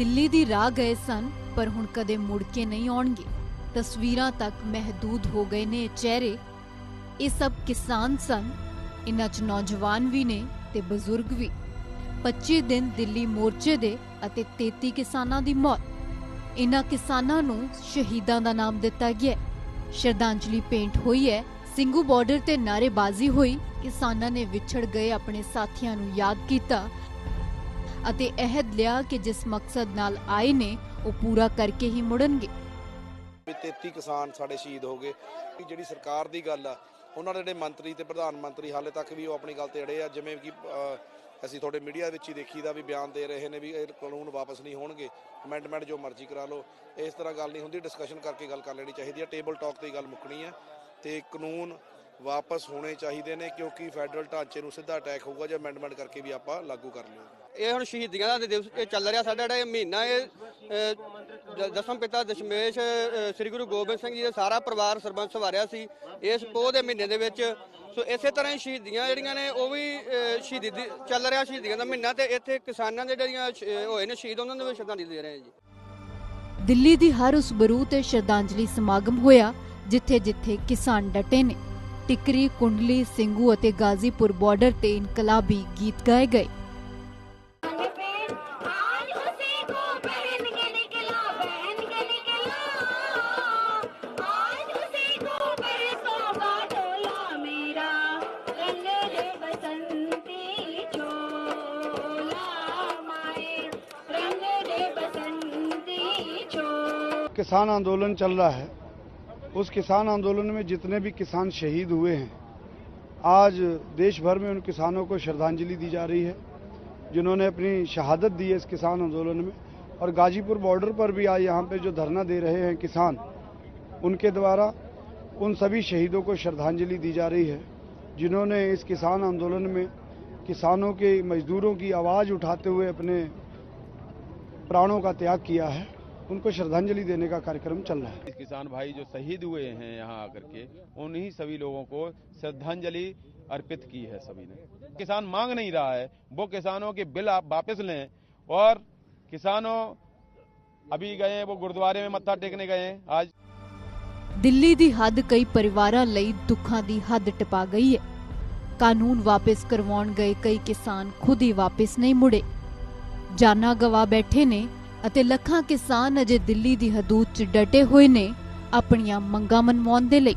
ਦਿੱਲੀ ਦੀ ਰਾਹ ਗਏ ਸਨ, ਪਰ ਹੁਣ ਕਦੇ ਮੁੜ ਕੇ ਨਹੀਂ ਆਉਣਗੇ। ਤਸਵੀਰਾਂ ਤੱਕ ਮਹਦੂਦ ਹੋ ਗਏ ਨੇ ਚਿਹਰੇ। ਇਹ ਸਭ ਕਿਸਾਨ ਸਨ, ਇਨ੍ਹਾਂ 'ਚ ਨੌਜਵਾਨ ਵੀ ਨੇ ਤੇ ਬਜ਼ੁਰਗ ਵੀ। 25 ਦਿਨ ਦਿੱਲੀ ਮੋਰਚੇ ਦੇ ਅਤੇ 33 ਕਿਸਾਨਾਂ ਦੀ ਮੌਤ। ਇਨ੍ਹਾਂ ਕਿਸਾਨਾਂ ਨੂੰ ਸ਼ਹੀਦਾਂ ਦਾ ਨਾਮ ਦਿੱਤਾ ਗਿਆ ਸ਼ਰਧਾਂਜਲੀ ਭੇਂਟ ਹੋਈ ਹੈ। ਸਿੰਘੂ ਬਾਰਡਰ ਤੇ ਨਾਰੇਬਾਜ਼ੀ ਹੋਈ। ਕਿਸਾਨਾਂ ਨੇ ਵਿਛੜ ਗਏ ਆਪਣੇ ਸਾਥੀਆਂ ਨੂੰ ਯਾਦ ਕੀਤਾ। ਅਤੇ ਅਹਿਦ ਲਿਆ ਕਿ ਜਿਸ ਮਕਸਦ ਨਾਲ ਆਏ ਨੇ, ਉਹ ਪੂਰਾ ਕਰਕੇ ਹੀ ਮੁੜਨਗੇ। 33 ਕਿਸਾਨ ਸਾਡੇ ਸ਼ਹੀਦ ਹੋ ਗਏ। ਜਿਹੜੀ ਸਰਕਾਰ ਦੀ ਗੱਲ ਆ, ਉਹਨਾਂ ਦੇ ਜਿਹੜੇ ਮੰਤਰੀ ਤੇ ਪ੍ਰਧਾਨ ਮੰਤਰੀ ਹਾਲੇ ਤੱਕ ਵੀ ਉਹ ਆਪਣੀ ਗੱਲ ਤੇ ਅੜੇ ਆ, ਜਿਵੇਂ ਕਿ ਅਸੀਂ ਤੁਹਾਡੇ ਮੀਡੀਆ ਵਿੱਚ ਹੀ ਦੇਖੀਦਾ ਵੀ ਬਿਆਨ ਦੇ ਰਹੇ ਨੇ ਵੀ ਇਹ ਕਾਨੂੰਨ ਵਾਪਸ ਨਹੀਂ ਹੋਣਗੇ। ਅਮੈਂਡਮੈਂਟ ਜੋ ਮਰਜ਼ੀ ਕਰਾ ਲਓ। ਇਸ ਤਰ੍ਹਾਂ ਗੱਲ ਨਹੀਂ ਹੁੰਦੀ ਡਿਸਕਸ਼ਨ ਕਰਕੇ ਗੱਲ ਕਰ ਲੈਣੀ ਚਾਹੀਦੀ ਹੈ ਟੇਬਲ ਟਾਕ ਤੇ ਗੱਲ ਮੁੱਕਣੀ ਹੈ ਤੇ ਕਾਨੂੰਨ ਵਾਪਸ ਹੋਣੇ ਚਾਹੀਦੇ ਨੇ ਕਿਉਂਕਿ ਫੈਡਰਲ ਢਾਂਚੇ ਨੂੰ ਸਿੱਧਾ ਅਟੈਕ ਹੋਊਗਾ ਜੇ ਅਮੈਂਡਮੈਂਟ ਕਰਕੇ ਵੀ ਆਪਾਂ ਲਾਗੂ ਕਰ ਲਿਓ। ਇਹ ਹੁਣ ਸ਼ਹੀਦੀਆਂ ਦਾ ਦਿਵਸ ਇਹ ਚੱਲ ਰਿਹਾ ਸਾਡਾ ਜਿਹੜਾ ਇਹ ਮਹੀਨਾ ਇਹ ਦਸਮ ਪਿਤਾ ਦਸ਼ਮੇਸ਼ ਸ੍ਰੀ ਗੁਰੂ ਗੋਬਿੰਦ ਸਿੰਘ ਜੀ ਦਾ ਸਾਰਾ ਪਰਿਵਾਰ ਸਰਬੰਸ ਵਾਰਿਆ ਸੀ ਇਸ ਪੋਹ ਦੇ ਮਹੀਨੇ ਦੇ ਵਿੱਚ। ਸੋ ਇਸੇ ਤਰ੍ਹਾਂ ਹੀ ਸ਼ਹੀਦੀਆਂ ਜਿਹੜੀਆਂ ਨੇ ਉਹ ਵੀ ਸ਼ਹੀਦੀ ਦੀ- ਚੱਲ ਰਿਹਾ ਸ਼ਹੀਦੀਆਂ ਦਾ ਮਹੀਨਾ ਤੇ ਇੱਥੇ ਕਿਸਾਨਾਂ ਦੇ ਜਿਹੜੀਆਂ ਹੋਏ ਨੇ ਸ਼ਹੀਦ ਉਹਨਾਂ ਨੂੰ ਵੀ ਸ਼ਰਧਾਂਜਲੀ ਦੇ ਰਹੇ ਹਾਂ ਜੀ। ਦਿੱਲੀ ਦੀ ਹਰ ਉਸ ਬਰੂ ਤੇ ਸ਼ਰਧਾਂਜਲੀ ਸਮਾਗਮ ਹੋਇਆ ਜਿੱਥੇ-ਜਿੱਥੇ ਕਿਸਾਨ ਡਟੇ ਨੇ। ਟਿਕਰੀ ਕੁੰਡਲੀ ਸਿੰਘੂ ਅਤੇ ਗਾਜ਼ੀਪੁਰ ਬਾਰਡਰ ਤੇ ਇਨਕਲਾਬੀ ਗੀਤ ਗਾਏ ਗਏ आज उसी को पहन के निकला पहन के निकला आज उसी को परसों का टोला मेरा रंग दे बसंती चोला माए रंग दे बसंती चोला किसान आंदोलन चल रहा है उस किसान आंदोलन में जितने भी किसान शहीद हुए हैं, आज देश भर में उन किसानों को श्रद्धांजलि दी जा रही है, जिन्होंने अपनी शहादत दी है इस किसान आंदोलन में। और गाजीपुर बॉर्डर पर भी आज यहाँ पे जो धरना दे रहे हैं किसान, उनके द्वारा उन सभी शहीदों को श्रद्धांजलि दी जा रही है, जिन्होंने इस किसान आंदोलन में किसानों के मजदूरों की आवाज़ उठाते हुए अपने प्राणों का त्याग किया है। उनको श्रद्धांजलि देने का कार्यक्रम चल रहा है किसान भाई जो शहीद हुए हैं यहाँ आकर के उन्हीं सभी लोगों को श्रद्धांजलि अर्पित की है सभी ने किसान मांग नहीं रहा है वो किसानों के बिल आप वापस लें और किसानों अभी गए हैं वो गुरुद्वारे में मत्था टेकने गए हैं आज ਦਿੱਲੀ ਦੀ ਹੱਦ ਕਈ ਪਰਿਵਾਰਾਂ ਲਈ ਦੁੱਖਾਂ ਦੀ ਹੱਦ ਟਪਾ ਗਈ ਹੈ ਕਾਨੂੰਨ ਵਾਪਸ ਕਰਵਾਉਣ ਗਏ ਕਈ ਕਿਸਾਨ ਖੁਦ ਹੀ ਵਾਪਸ ਨਹੀਂ ਮੁੜੇ ਜਾਨਾਂ ਗਵਾ ਬੈਠੇ ਨੇ ਅਤੇ ਲੱਖਾਂ ਕਿਸਾਨ ਅਜੇ ਦਿੱਲੀ ਦੀ ਹਦੂਦ 'ਚ ਡਟੇ ਹੋਏ ਨੇ ਆਪਣੀਆਂ ਮੰਗਾਂ ਮਨਵਾਉਣ ਦੇ ਲਈ।